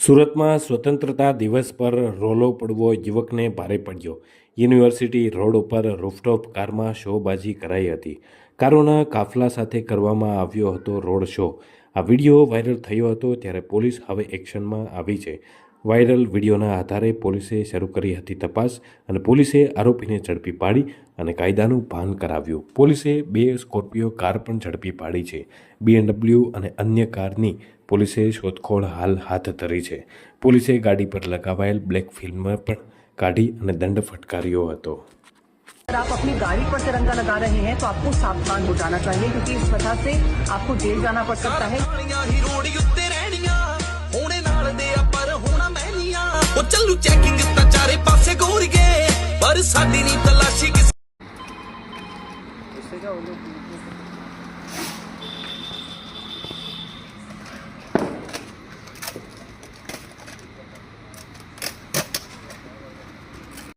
સુરતમાં સ્વતંત્રતા દિવસ પર રોલો પડવો યુવકને ભારે પડ્યો. યુનિવર્સિટી રોડ ઉપર રૂફટોપ કારમાં શોબાજી કરાઈ હતી. કારોના કાફલા સાથે કરવામાં આવ્યો હતો રોડ શો. આ વીડિયો વાયરલ થયો હતો ત્યારે પોલીસ હવે એક્શનમાં આવી છે. વાયરલ વિડીયોના આધારે પોલીસે શરૂ કરી હતી તપાસ અને પોલીસે આરોપીને ઝડપી પાડી અને કાયદાનું ભાન કરાવ્યું પોલીસે બે સ્કોર્પિયો કાર પણ ઝડપી પાડી છે બીએમડબલ્યુ અને અન્ય કારની પોલીસે શોધખોળ હાલ હાથ ધરી છે પોલીસે ગાડી પર લગાવાયેલ બ્લેક ફિલ્મ પણ કાઢી અને દંડ ફટકાર્યો હતો अगर आप अपनी गाड़ी पर तिरंगा लगा रहे हैं तो आपको सावधान हो जाना चाहिए क्योंकि इस वजह से आपको जेल जाना पड़ सकता है ਉਹ ਚੱਲੂ ਚੈਕਿੰਗ ਤਾਂ ਚਾਰੇ ਪਾਸੇ ਗੋਰੀਏ ਪਰ ਸਾਡੀ ਨਹੀਂ ਤਲਾਸ਼ੀ ਕਿਸੇ ਦਾ ਉਹ ਲੋਕ